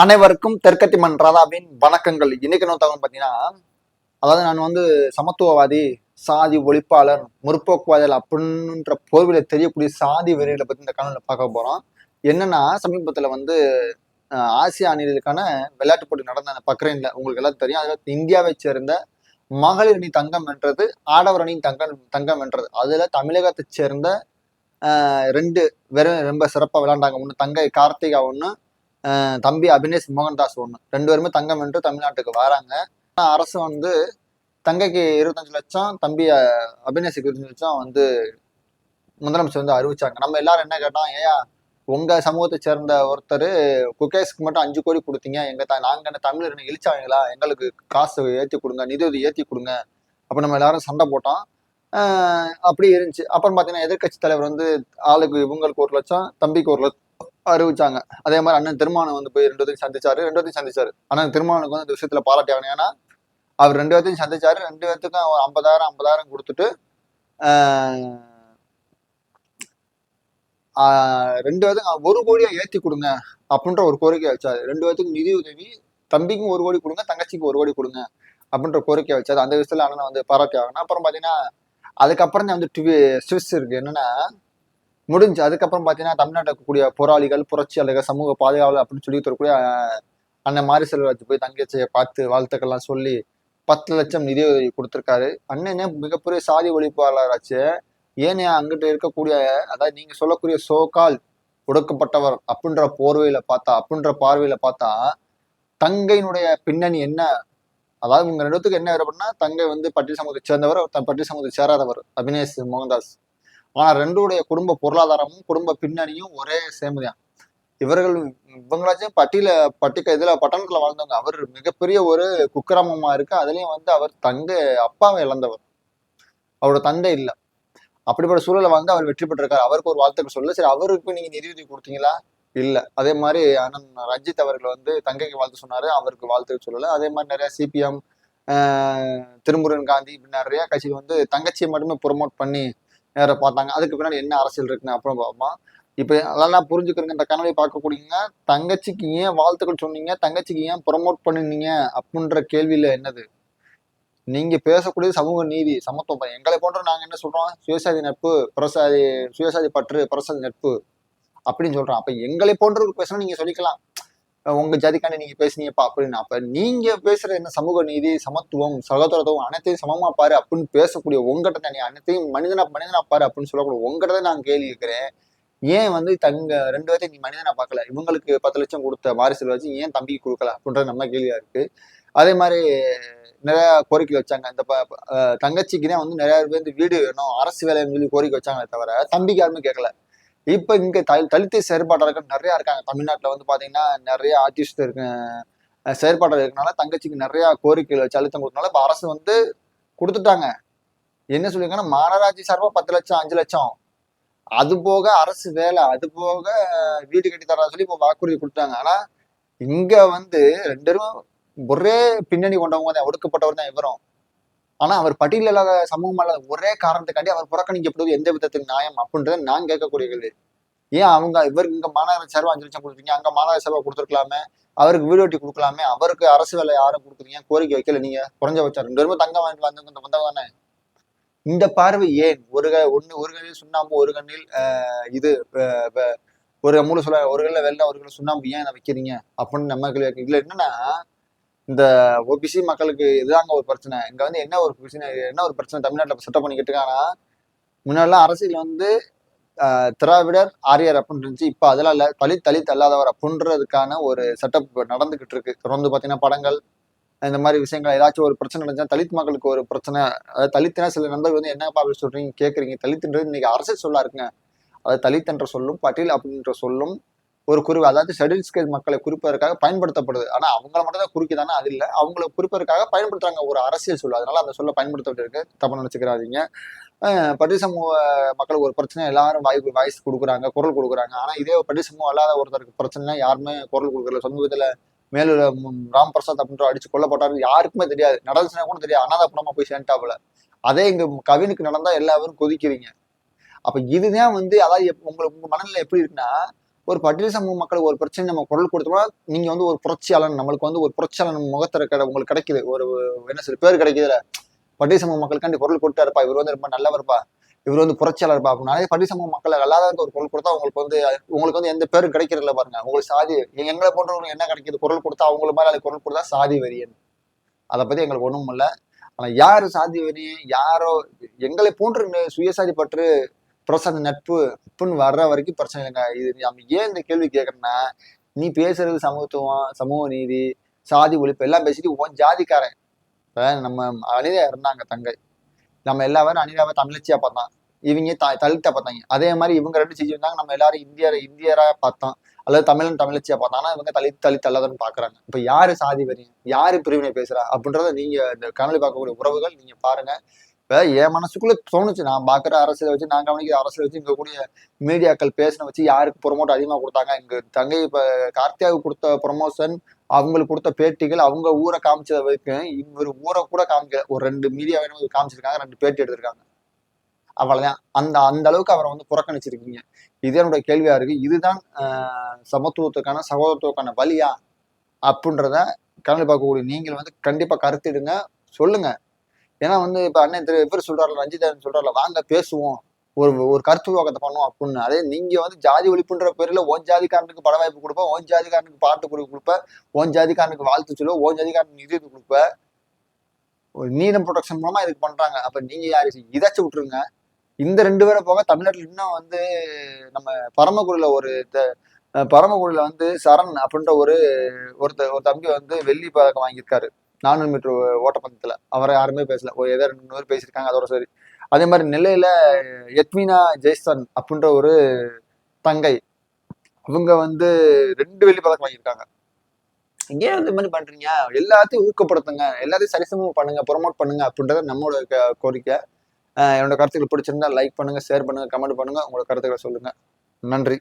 அனைவருக்கும் தெற்கத்திமன் ராதாவின் வணக்கங்கள். இன்னைக்கு என்ன தகவல் பார்த்தீங்கன்னா அதாவது நான் வந்து சமத்துவவாதி சாதி ஒழிப்பாளர் முற்போக்குவாதிகள் அப்படின்ற போர்வில தெரியக்கூடிய சாதி வெறிகளை பத்தி இந்த காணொலியில் பார்க்க போறோம். என்னன்னா சமீபத்துல வந்து ஆசிய அணிகளுக்கான விளையாட்டு போட்டி நடந்த அந்த பக்ரைன்ல உங்களுக்கு எல்லாம் தெரியும். அதில் இந்தியாவை சேர்ந்த மகளிர் அணி தங்கம் வென்றது ஆடவர் அணி தங்கம் தங்கம் வென்றது. அதுல தமிழகத்தை சேர்ந்த ரெண்டு வெறும் ரொம்ப சிறப்பாக விளையாண்டாங்க. ஒன்று தங்கை கார்த்திகா ஒன்று தம்பி அபினேஷ் மோகன்தாஸ் ஒன்று ரெண்டு பேருமே தங்கம் வென்று தமிழ்நாட்டுக்கு வராங்க. ஆனால் அரசு வந்து தங்கைக்கு இருபத்தஞ்சு லட்சம் தம்பி அபினேஷுக்கு இருபத்தஞ்சு லட்சம் வந்து முதலமைச்சர் வந்து அறிவிச்சாங்க. நம்ம எல்லாரும் என்ன கேட்டோம் ஏயா உங்க சமூகத்தை சேர்ந்த ஒருத்தர் குகேஷ்க்கு மட்டும் அஞ்சு கோடி கொடுத்தீங்க. எங்க த- நாங்க என்ன தமிழர் என்ன இழிச்சாங்களா எங்களுக்கு காசு ஏற்றி கொடுங்க நிதியுதவி ஏற்றி கொடுங்க. அப்போ நம்ம எல்லாரும் சண்டை போட்டோம். அப்படி இருந்துச்சு. அப்புறம் பார்த்தீங்கன்னா எதிர்க்கட்சி தலைவர் வந்து ஆளுக்கு இவங்களுக்கு ஒரு லட்சம் தம்பிக்கு ஒரு லட்சம் அறிவிச்சாங்க. அதே மாதிரி அண்ணன் திருமானை வந்து போய் ரெண்டு பேர்த்தையும் சந்திச்சாரு. ரெண்டு பேர்த்தையும் சந்திச்சாரு. அண்ணன் திருமானுக்கு வந்து இந்த விஷயத்துல பாராட்டி ஆகணும் ஏன்னா அவர் ரெண்டு பேர்த்தையும் சந்திச்சாரு. ரெண்டு பேர்த்துக்கும் அவர் ஐம்பதாயிரம் ஐம்பதாயிரம் கொடுத்துட்டு ரெண்டு பேர்த்துக்கும் ஒரு கோடியா ஏத்தி கொடுங்க அப்படின்ற ஒரு கோரிக்கை வச்சாரு. ரெண்டு பேர்த்துக்கும் நிதி உதவி தம்பிக்கும் ஒரு கோடி கொடுங்க தங்கச்சிக்கும் ஒரு கோடி கொடுங்க அப்படின்ற கோரிக்கை வச்சாரு. அந்த விஷயத்துல அண்ணன் வந்து பாராட்டியாகணும். அப்புறம் பாத்தீங்கன்னா அதுக்கப்புறம் தான் வந்து ஸ்விஸ் இருக்கு. என்னன்னா முடிஞ்சு. அதுக்கப்புறம் பார்த்தீங்கன்னா தமிழ்நாட்டில் இருக்கக்கூடிய போராளிகள் புரட்சியாளர்கள் சமூக பாதுகாவலர் அப்படின்னு சொல்லி தரக்கூடிய அண்ணன் மாரி செல்வராஜ் போய் தங்கச்சியை பார்த்து வாழ்த்துக்கள்லாம் சொல்லி பத்து லட்சம் நிதி உதவி கொடுத்துருக்காரு. அண்ணனே மிகப்பெரிய சாதி ஒழிப்பாளராச்சு. ஏனையா அங்கிட்ட இருக்கக்கூடிய அதாவது நீங்க சொல்லக்கூடிய சோகால் ஒடுக்கப்பட்டவர் அப்படின்ற போர்வையில பார்த்தா அப்படின்ற பார்வையில பார்த்தா தங்கையினுடைய பின்னணி என்ன? அதாவது உங்க ரெண்டுத்துக்கு என்ன வேறுபடுனா தங்கை வந்து பட்டியல் சமூகத்தை சேர்ந்தவர் த- பட்டியல் சமூகத்தை சேராதவர் அபினேஷ் மோகன்தாஸ். ஆனா ரெண்டுடைய குடும்ப பொருளாதாரமும் குடும்ப பின்னணியும் ஒரே சேமுதான் இவர்கள் இவங்களாச்சும் பட்டியல பட்டிக்க இதுல பட்டணத்துல வாழ்ந்தவங்க. அவர் மிகப்பெரிய ஒரு குக்கிராமமா இருக்கு. அதுலயும் வந்து அவர் தங்க அப்பாவை இழந்தவர். அவரோட தந்தை இல்ல. அப்படிப்பட்ட சூழலை வந்து அவர் வெற்றி பெற்றிருக்காரு. அவருக்கு ஒரு வாழ்த்துக்கள் சொல்ல. சரி அவருக்கு நீங்க நிதியுதவி கொடுத்தீங்களா? இல்ல. அதே மாதிரி அண்ணன் ரஞ்சித் அவர்கள் வந்து தங்கைக்கு வாழ்த்து சொன்னாரு. அவருக்கு வாழ்த்துக்கள் சொல்லல. அதே மாதிரி நிறைய சிபிஎம் திருமுருகன் காந்தி இப்படி நிறைய கட்சிகள் வந்து தங்கச்சியை மட்டுமே ப்ரொமோட் பண்ணி நேர பார்த்தாங்க. அதுக்கு பின்னாடி என்ன அரசியல் இருக்குன்னு அப்புறம் பார்ப்போம் இப்போ அதெல்லாம் புரிஞ்சுக்கிறங்க இந்த கனவை பார்க்கக்கூடியங்க தங்கச்சிக்கு ஏன் வாழ்த்துக்கள் சொன்னீங்க? தங்கச்சிக்கு ஏன் ப்ரொமோட் பண்ணினீங்க? அப்படின்ற கேள்வியில என்னது? நீங்க பேசக்கூடிய சமூக நீதி சமத்துவம். எங்களை போன்ற நாங்க என்ன சொல்றோம்? சுயசாதி நட்பு பிரசாதி சுயசாதி பற்று பிரசாதி நட்பு அப்படின்னு சொல்றோம். அப்ப எங்களை போன்றவர்கள் பேசணும் நீங்க சொல்லிக்கலாம். உங்க ஜாதிக்காண்டி நீங்க பேசுனீங்கப்பா அப்படின்னு. அப்ப நீங்க பேசுற என்ன சமூக நீதி சமத்துவம் சகோதரத்துவம் அனைத்தையும் சமமா பாரு அப்படின்னு பேசக்கூடிய உங்ககிட்ட தான் நீ அனைத்தையும் மனிதனா மனிதனா பாரு அப்படின்னு சொல்லக்கூடிய உங்ககிட்ட தான் நான் கேள்வி கேட்கிறேன். ஏன் வந்து தங்க ரெண்டு பேர்த்தையும் நீ மனிதனா பார்க்கல? இவங்களுக்கு பத்து லட்சம் கொடுத்த வாரிசுல வச்சு ஏன் தம்பிக்கு கொடுக்கல அப்படின்றது நம்ம கேள்வியா இருக்கு. அதே மாதிரி நிறைய கோரிக்கை வச்சாங்க. இந்த ப- தங்கச்சிக்கு தான் வந்து நிறைய பேர் வீடு வேணும் அரசு வேலைன்னு சொல்லி கோரிக்கை வச்சாங்களே தவிர தம்பிக்கு யாருமே கேட்கல. இப்போ இங்கே த தலித்து செயற்பாட்டாளர்கள் நிறையா இருக்காங்க. தமிழ்நாட்டில் வந்து பார்த்தீங்கன்னா நிறைய ஆர்டிஸ்ட் இருக்கு அஹ் செயற்பாட்டாளர் இருக்கனால தங்கச்சிக்கு நிறையா கோரிக்கைகள் வச்சு அழுத்தம் கொடுத்தனால இப்போ அரசு வந்து கொடுத்துட்டாங்க. என்ன சொல்லியிருக்காங்கன்னா மாநகராட்சி சார்பாக பத்து லட்சம் அஞ்சு லட்சம். அது போக அரசு வேலை அது போக வீடு கட்டி தரா சொல்லி இப்போ வாக்குறுதி கொடுத்தாங்க ஆனால் இங்கே வந்து ரெண்டு பேரும் ஒரே பின்னணி கொண்டவங்க தான் ஒடுக்கப்பட்டவர் தான் இவரும். ஆனா அவர் பட்டியல் இல்லாத சமூகம் இல்லாத ஒரே காரணத்துக்காண்டி அவர் புறக்கணிக்கப்படுவது எந்த விதத்துக்கு நியாயம் அப்படின்றத நான் கேட்கக்கூடிய கேள்வி ஏன் அவங்க இவருக்கு இங்க மாநகர சேவை அஞ்சு லட்சம் கொடுத்துருக்கீங்க அங்க மாநகர சேவை கொடுத்துருக்கலாமே அவருக்கு வீடு வெட்டி கொடுக்கலாமே அவருக்கு அரசு வேலை யாரும் கொடுக்குறீங்க கோரிக்கை வைக்கல நீங்க குறைஞ்சபட்சம் ரெண்டு பேருமே தங்கம் வாங்கிட்டு வந்தவங்க இந்த வந்தவங்க தானே? இந்த பார்வை ஏன்? ஒரு க ஒரு கண்ணில் சுண்ணாம்பு ஒரு கண்ணில் இது ஒரு மூணு சொல்ல ஒரு கல்ல வெள்ளம் ஒரு கல்ல சுண்ணாம்பு ஏன் அதை வைக்கிறீங்க? அப்படின்னு நம்ம கேள்வி இதுல என்னன்னா இந்த ஓபிசி மக்களுக்கு இதுதாங்க ஒரு பிரச்சனை. இங்க வந்து என்ன ஒரு பிரச்சனை என்ன ஒரு பிரச்சனை தமிழ்நாட்டில் செட்டப் பண்ணிக்கிட்டு இருக்காங்கன்னா முன்னாடிலாம் அரசியல் வந்து திராவிடர் ஆரியர் அப்படின்னு இருந்துச்சு. இப்போ அதெல்லாம் இல்லை. தலித் தலித் அல்லாதவர் அப்படின்றதுக்கான ஒரு செட்டப் நடந்துகிட்டு இருக்கு. தொடர்ந்து பார்த்தீங்கன்னா படங்கள் இந்த மாதிரி விஷயங்கள் ஏதாச்சும் ஒரு பிரச்சனை நடந்தால் தலித் மக்களுக்கு ஒரு பிரச்சனை. அதாவது தலித்னா சில நண்பர்கள் வந்து என்னப்பா அப்படி சொல்றீங்க? கேட்குறீங்க தலித்துன்றது இன்னைக்கு அரசியல் சொல்லா இருக்குங்க அதாவது தலித் என்ற சொல்லும் பட்டியல் அப்படின்ற சொல்லும் ஒரு குறிப்பு அதாவது ஷெடியூல் ஸ்கேஜ் மக்களை குறிப்பதற்காக பயன்படுத்தப்படுது. ஆனால் அவங்கள மட்டும் தான் குறிக்குதானா? அது இல்லை. அவங்கள குறிப்பதற்காக பயன்படுத்துறாங்க. ஒரு அரசியல் சொல்லு அதனால அந்த சொல்ல பயன்படுத்த இருக்கு. தப்பா நினைச்சுக்கிறாதீங்க. பட்டி சமூக மக்களுக்கு ஒரு பிரச்சனை. எல்லாரும் வாய்ப்பு வாய்ஸ் கொடுக்குறாங்க குரல் கொடுக்குறாங்க. ஆனால் இதே பட்டி சமூகம் அல்லாத ஒருத்தருக்கு பிரச்சனை யாருமே குரல் கொடுக்கல. சமூகத்தில் மேலூர் ராம் பிரசாத் அப்படின்ற அடிச்சு கொல்லப்பட்டாரு யாருக்குமே தெரியாது. நடந்துச்சுன்னா கூட தெரியாது. அனாதை பணமா போய் சேர்ந்துட்டாப்புல. அதே இங்க கவினுக்கு நடந்தா எல்லாரும் கொதிக்கிறீங்க. அப்ப இதுதான் வந்து அதாவது உங்களுக்கு உங்க மனநிலை எப்படி இருக்குன்னா ஒரு பட்டியல் சமூக மக்களுக்கு ஒரு பிரச்சனை நம்ம குரல் கொடுத்தோம்னா நீங்க வந்து ஒரு புரட்சியாளன் நம்மளுக்கு வந்து ஒரு புரட்சியாளன் முகத்துல கிடை உங்களுக்கு கிடைக்குது. ஒரு என்ன சொல்ல பேர் கிடைக்குதுல. பட்டியல் சமூக மக்களுக்காண்டி குரல் கொடுத்தாருப்பா. இவர் வந்து ரொம்ப நல்லவர்ப்பா. இவர் வந்து புரட்சியாளர் இருப்பா அப்படின்னு நிறைய பட்டியல் சமூக மக்கள் அல்லாதவருக்கு ஒரு குரல் கொடுத்தா உங்களுக்கு வந்து உங்களுக்கு வந்து எந்த பேரும் கிடைக்கிறதில்ல பாருங்க. உங்களுக்கு சாதி எங்களை போன்றவங்களுக்கு என்ன கிடைக்குது? குரல் கொடுத்தா அவங்களுக்கு மாதிரி அது குரல் கொடுத்தா சாதி வெறியன். அதை பத்தி எங்களுக்கு ஒண்ணும் இல்லை. ஆனா யாரு சாதி வெறி யாரோ எங்களை போன்று சுயசாதி பற்று பிரசாந்த நட்பு நட்புன்னு வர்ற வரைக்கும் பிரச்சனை இல்லைங்க. இது நம்ம ஏன் இந்த கேள்வி கேட்குறேன்னா நீ பேசுறது சமத்துவம் சமூக நீதி சாதி ஒழிப்பு எல்லாம் பேசிட்டு உன் ஜாதிக்காரன். இப்போ நம்ம அனிதா இருந்தாங்க தங்கை. நம்ம எல்லாரும் அனிதாவை தமிழச்சியா பார்த்தோம் இவங்க த தலித்தை பார்த்தாங்க. அதே மாதிரி இவங்க ரெண்டு செஞ்சு இருந்தாங்க. நம்ம எல்லாரும் இந்தியர் இந்தியரா பார்த்தோம் அல்லது தமிழன் தமிழச்சியா பார்த்தோம் ஆனால் இவங்க தலித் தலித் அல்லாதன்னு பாக்குறாங்க இப்ப யாரு சாதி வரி யாரு பிரிவினை பேசுறா? அப்படின்றத நீங்க இந்த காணொலி பார்க்கக்கூடிய உறவுகள் நீங்க பாருங்க. இப்ப என் மனசுக்குள்ளே தோணுச்சு. நான் பாக்குற அரசியலை வச்சு நான் கவனிக்கிற அரசியல் வச்சு இங்கே கூடிய மீடியாக்கள் பேசின வச்சு யாருக்கு ப்ரொமோட் அதிகமா கொடுத்தாங்க? இங்க தங்கை இப்ப கார்த்தியாவுக்கு கொடுத்த ப்ரொமோஷன் அவங்களுக்கு கொடுத்த பேட்டிகள் அவங்க ஊரை காமிச்சத வரைக்கும் இவர் ஊரை கூட காமிக்க ஒரு ரெண்டு மீடியா வேணும் காமிச்சிருக்காங்க ரெண்டு பேட்டி எடுத்திருக்காங்க. அவ்வளவுதான். அந்த அந்த அளவுக்கு அவரை வந்து புறக்கணிச்சிருக்கீங்க. இது என்னுடைய கேள்வியா இருக்கு. இதுதான் சமத்துவத்துக்கான சகோதரத்துவக்கான வழியா? அப்படின்றத கலந்து பார்க்கக்கூடிய நீங்கள் வந்து கண்டிப்பா கருத்திடுங்க. சொல்லுங்க. ஏன்னா வந்து இப்ப அண்ணன் திரு இவர் சொல்றாருல ரஞ்சிதன் சொல்றாருல வாங்க பேசுவோம். ஒரு ஒரு கருத்து விவாதத்தை பண்ணுவோம் அப்படின்னு. அதே நீங்க வந்து ஜாதி ஒழிப்புன்ற பேர்ல ஓன் ஜாதிக்காரனுக்கு பட வாய்ப்பு கொடுப்ப ஓன் ஜாதிக்காரனுக்கு பாட்டு கொடு கொடுப்ப ஓன் ஜாதிக்காரனுக்கு வாழ்த்து சொல்லுவ ஓன் ஜாதிக்காரனுக்கு நிதி கொடுப்ப. ஒரு நீடம் ப்ரொடக்ஷன் மூலமா இதுக்கு பண்றாங்க. அப்ப நீங்க யாரு? இதாச்சும் விட்டுருங்க. இந்த ரெண்டு பேரை போக தமிழ்நாட்டில் இன்னும் வந்து நம்ம பரமக்குடியில ஒரு த- பரமக்குடியில வந்து சரண் அப்படின்ற ஒரு ஒருத்த ஒரு தம்பி வந்து வெள்ளி பதக்கம் வாங்கியிருக்காரு. நானூறு மீட்டர் ஓட்டப்பந்தத்தில். அவரை யாருமே பேசல. ஒரு ஏதோ ரெண்டு மூணு பேர் பேசியிருக்காங்க அதோட சரி. அதே மாதிரி நெல்லையில் யத்மினா ஜெய்சன் அப்படின்ற ஒரு தங்கை அவங்க வந்து ரெண்டு வெள்ளி பதக்கம் வாங்கியிருக்காங்க. ஏன் இந்த மாதிரி பண்றீங்க? எல்லாத்தையும் ஊக்கப்படுத்துங்க. எல்லாத்தையும் சரிசமம் பண்ணுங்க ப்ரொமோட் பண்ணுங்க அப்படின்றத நம்மளோட க- கோரிக்கை. என்னோட கருத்துக்கள் பிடிச்சிருந்தா லைக் பண்ணுங்க ஷேர் பண்ணுங்க கமெண்ட் பண்ணுங்க. உங்களோட கருத்துக்களை சொல்லுங்க. நன்றி.